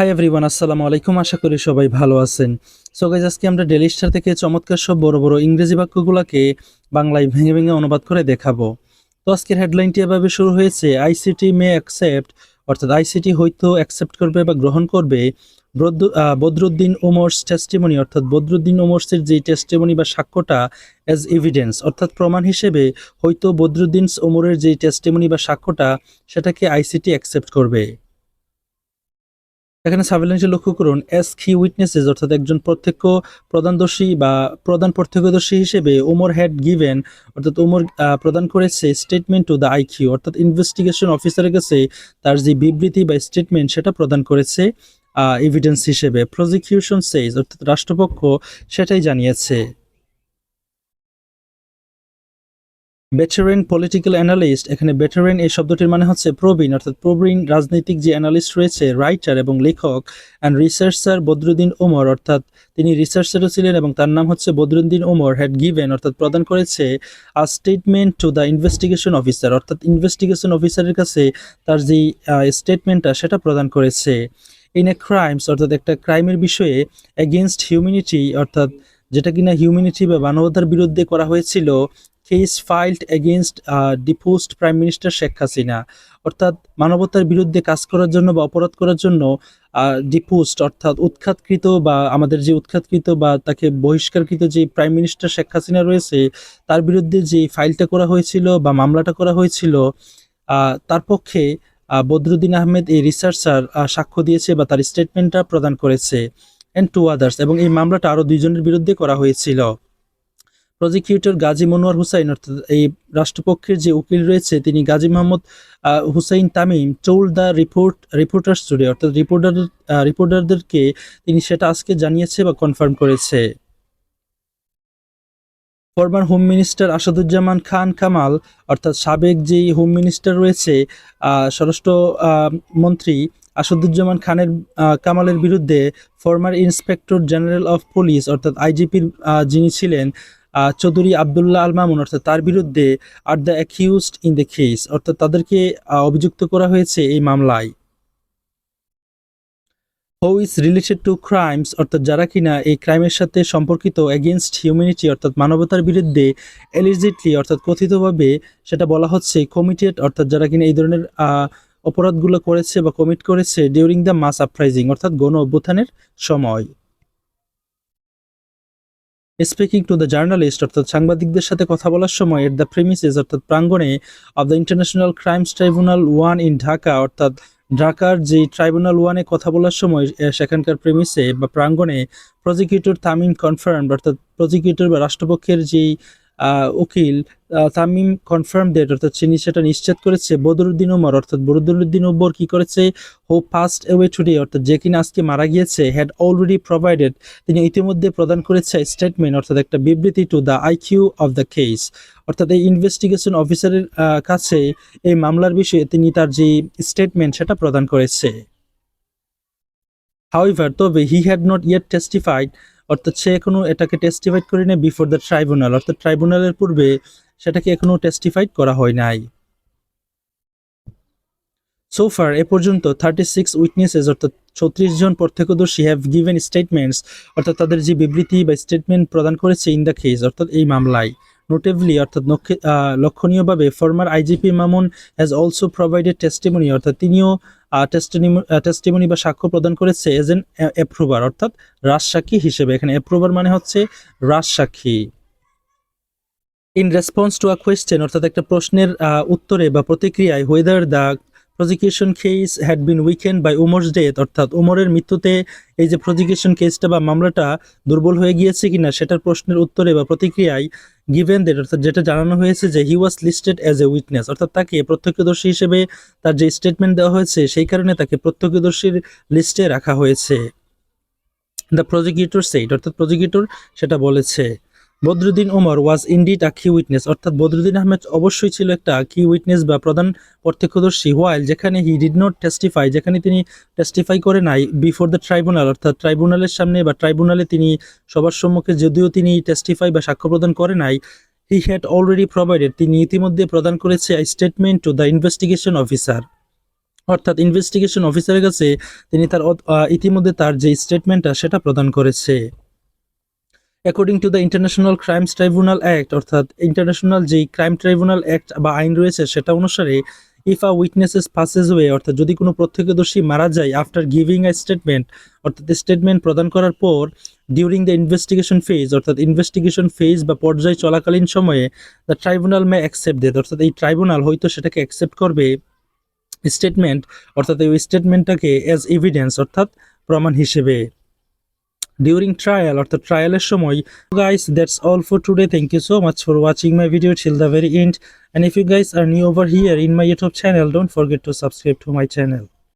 High everyone আসসালামু আলাইকুম। আশা করি সবাই ভালো আছেন। সো গাইজ আজকে আমরা ডেলি স্টার থেকে চমৎকার সব বড় বড় ইংরেজি বাক্যগুলোকে বাংলায় ভেঙে ভেঙে অনুবাদ করে দেখাবো। তো আজকের হেডলাইনটি এভাবে শুরু হয়েছে আইসিটি মে অ্যাকসেপ্ট অর্থাৎ আইসিটি হয়তো অ্যাকসেপ্ট করবে বা গ্রহণ করবে বদরুদ্দিন ওমর্স টেস্টিমনি অর্থাৎ বদরুদ্দিন ওমর্সের যে টেস্টিমনি বা সাক্ষ্যটা অ্যাজ এভিডেন্স অর্থাৎ প্রমাণ হিসেবে হয়তো বদরুদ্দিন ওমরের যে টেস্টিমনি বা সাক্ষ্যটা, সেটাকে আইসিটি অ্যাকসেপ্ট করবে। এখানে সার্ভেলেন্সে লক্ষ্য করুন এস কি উইটনেসেস অর্থাৎ একজন প্রত্যক্ষ প্রধানদর্শী বা প্রধান প্রত্যক্ষদর্শী হিসেবে ওমর হ্যাড গিভেন অর্থাৎ ওমর প্রদান করেছে স্টেটমেন্ট টু দ্য আইকিউ অর্থাৎ ইনভেস্টিগেশন অফিসারের কাছে তার যে বিবৃতি বা স্টেটমেন্ট সেটা প্রদান করেছে এভিডেন্স হিসেবে। প্রজিকিউশন সেইজ অর্থাৎ রাষ্ট্রপক্ষ সেটাই জানিয়েছে। বেটারেন পলিটিক্যাল অ্যানালিস্ট এখানে বেটারেন এই শব্দটির মানে হচ্ছে প্রবীণ, অর্থাৎ প্রবীণ রাজনৈতিক যে অ্যানালিস্ট রয়েছে রাইটার এবং লেখক অ্যান্ড রিসার্চার বদরুদ্দিন ওমর, অর্থাৎ তিনি রিসার্চারও ছিলেন এবং তার নাম হচ্ছে বদরুদ্দিন ওমর হ্যাড গিভেন অর্থাৎ প্রদান করেছে a statement to the investigation officer অর্থাৎ ইনভেস্টিগেশন অফিসারের কাছে তার যেই স্টেটমেন্টটা সেটা প্রদান করেছে। ইন এ ক্রাইমস অর্থাৎ একটা ক্রাইমের বিষয়ে এগেনস্ট হিউম্যানিটি অর্থাৎ যেটা কিনা হিউম্যানিটি বা মানবতার বিরুদ্ধে করা হয়েছিল case filed against deposed prime minister Sheikh Hasina অর্থাৎ মানবতার বিরুদ্ধে কাজ করার জন্য বা অপরাধ করার জন্য ডিপোস্ট অর্থাৎ উৎখাতকৃত বা আমাদের যে উৎখাতকৃত বা তাকে বহিষ্কারকৃত যে প্রাইম মিনিস্টার শেখ হাসিনা রয়েছে, তার বিরুদ্ধে যে ফাইলটা করা হয়েছিল বা মামলাটা করা হয়েছিল তার পক্ষে বদরুদ্দিন আহমেদ এই রিসার্চার সাক্ষ্য দিয়েছে বা তার স্টেটমেন্টটা প্রদান করেছে অ্যান্ড টু আদার্স এবং এই মামলাটা আরও দুইজনের বিরুদ্ধে করা হয়েছিল। প্রজিকিউটর গাজী মনোয়ার হুসাইন, অর্থাৎ এই রাষ্ট্রপক্ষের যে উকিল রয়েছে, তিনি Gazi Mohammad Hussain Tamim told the report, reporters today, অর্থাৎ রিপোর্টার রিপোর্টারদেরকে তিনি সেটা আজকে জানিয়েছে বা কনফার্ম করেছে। Former home minister Asaduzzaman Khan Kamal, অর্থাৎ সাবেক যেই হোম মিনিস্টার রয়েছে স্বরাষ্ট্র মন্ত্রী আসাদুজ্জামান খানের কামালের বিরুদ্ধে former inspector general of police অর্থাৎ আইজিপির যিনি ছিলেন চৌধুরী আবদুল্লাহ আল মামুন, অর্থাৎ তার বিরুদ্ধে আর the accused in the case অর্থাৎ তাদেরকে অভিযুক্ত করা হয়েছে এই মামলায়। Who is related to crimes অর্থাৎ যারা কিনা এই ক্রাইমের সাথে সম্পর্কিত এগেনস্ট হিউম্যানিটি অর্থাৎ মানবতার বিরুদ্ধে এলিজিটলি অর্থাৎ কথিতভাবে সেটা বলা হচ্ছে কমিটেড অর্থাৎ যারা কিনা এই ধরনের অপরাধগুলো করেছে বা কমিট করেছে ডিউরিং দ্য মাস আপরাইজিং অর্থাৎ গণ অভ্যুত্থানের সময়। স্পিকিং টু দ্য জার্নালিস্ট, অর্থাৎ সাংবাদিকদের সাথে কথা বলার সময় এট দ্য প্রেমিসেস, অর্থাৎ প্রাঙ্গণে of the international crimes tribunal one in Dhaka, অর্থাৎ ঢাকার যে ট্রাইব্যুনাল ওয়ানে কথা বলার সময় সেখানকার প্রেমিসে বা প্রাঙ্গণে প্রজিকিউটর তামিম কনফার্ম অর্থাৎ প্রজিকিউটর বা রাষ্ট্রপক্ষের যেই উকিল তামিম কনফার্ম ডেট অর্থাৎ তিনি সেটা নিশ্চিত করেছে। বদরুদ্দিন ওমর, অর্থাৎ বদরুদ্দিন ওমর কি করেছে? হো ফাস্ট অ্যাওয়ে টুডে অর্থাৎ যে কিনা আজকে মারা গিয়েছে হ্যাড অলরেডি প্রোভাইডেড তিনি ইতিমধ্যে প্রদান করেছে স্টেটমেন্ট অর্থাৎ একটা বিবৃতি to the IQ of the case অর্থাৎ এই ইনভেস্টিগেশন অফিসারের কাছে এই মামলার বিষয়ে তিনি তার যে স্টেটমেন্ট সেটা প্রদান করেছে। হাউইভার তবে he had not yet testified অর্থাৎ সে এখনও এটাকে টেস্টিফাইড করে নেয় বিফোর দ্য ট্রাইব্যুনাল অর্থাৎ ট্রাইব্যুনালের পূর্বে সেটাকে এখনও টেস্টিফাইড করা হয় নাই। সোফার এ পর্যন্ত থার্টি সিক্স উইটনেসেস অর্থাৎ ছত্রিশ জন প্রত্যক্ষদর্শী হ্যাভ গিভেন স্টেটমেন্টস অর্থাৎ তাদের যে বিবৃতি বা স্টেটমেন্ট প্রদান করেছে ইন দ্য কেস অর্থাৎ এই মামলায়। নোটেভলি অর্থাৎ লক্ষণীয়ভাবে former IGP Mamun has also provided testimony অর্থাৎ তিনিও টেস্টিমনি বা সাক্ষ্য প্রদান করেছে এজ এন অ্যাপ্রুভার অর্থাৎ রাজসাক্ষী হিসেবে। এখানে অ্যাপ্রুভার মানে হচ্ছে রাজসাক্ষী। In response to a question অর্থাৎ একটা প্রশ্নের উত্তরে বা প্রতিক্রিয়ায় whether the prosecution case had been weakened by Umar's death অর্থাৎ উমরের মৃত্যুতে এই যে প্রজিকিউশন কেসটা বা মামলাটা দুর্বল হয়ে গিয়েছে কিনা সেটার প্রশ্নের উত্তরে বা প্রতিক্রিয়ায় গিভেন দ্যাট অর্থাৎ যেটা জানানো হয়েছে যে he was listed as a witness অর্থাৎ তাকে প্রত্যক্ষদর্শী হিসেবে তার যে স্টেটমেন্ট দেওয়া হয়েছে সেই কারণে তাকে প্রত্যক্ষদর্শীর লিস্টে রাখা হয়েছে। দ্য প্রজিকিউটর সেইট অর্থাৎ প্রজিকিউটর সেটা বলেছে। Badruddin Omar was indeed a কি উইটনেস অর্থাৎ বদরুদ্দিন আহমেদ অবশ্যই ছিল একটা কি উইটনেস বা প্রধান প্রত্যক্ষদর্শী হোয়াইল যেখানে হি ডিড নট টেস্টিফাই যেখানে তিনি টেস্টিফাই করে নাই বিফোর দ্য ট্রাইব্যুনাল অর্থাৎ ট্রাইব্যুনালের সামনে বা ট্রাইব্যুনালে তিনি সবার সম্মুখে যদিও তিনি টেস্টিফাই বা সাক্ষ্য প্রদান করে নাই হি হ্যাড অলরেডি প্রোভাইডেড তিনি ইতিমধ্যে প্রদান করেছে statement to the investigation officer অর্থাৎ ইনভেস্টিগেশন অফিসারের কাছে তিনি তার ইতিমধ্যে তার যে স্টেটমেন্টটা সেটা প্রদান করেছে। According to the international crimes tribunal act অর্থাৎ ইন্টারন্যাশনাল যেই ক্রাইম ট্রাইব্যুনাল অ্যাক্ট বা আইন রয়েছে, সেটা অনুসারে if a witnesses passes way অর্থাৎ যদি কোনো প্রত্যক্ষদর্শী মারা যায় আফটার গিভিং আ স্টেটমেন্ট অর্থাৎ স্টেটমেন্ট প্রদান করার পর ডিউরিং দ্য ইনভেস্টিগেশন ফেজ অর্থাৎ ইনভেস্টিগেশন ফেজ বা পর্যায় চলাকালীন সময়ে দ্য ট্রাইব্যুনাল মে অ্যাকসেপ্ট দেয় অর্থাৎ এই ট্রাইব্যুনাল হয়তো সেটাকে অ্যাকসেপ্ট করবে স্টেটমেন্ট অর্থাৎ এই স্টেটমেন্টটাকে অ্যাজ এভিডেন্স অর্থাৎ প্রমাণ হিসেবে। ডিউরিং ট্রায়াল অর্থাৎ ট্রায়ালের সময় guys that's all for today thank you so much for watching my video till the very end and if you guys are new over here in my youtube channel don't forget to subscribe to my channel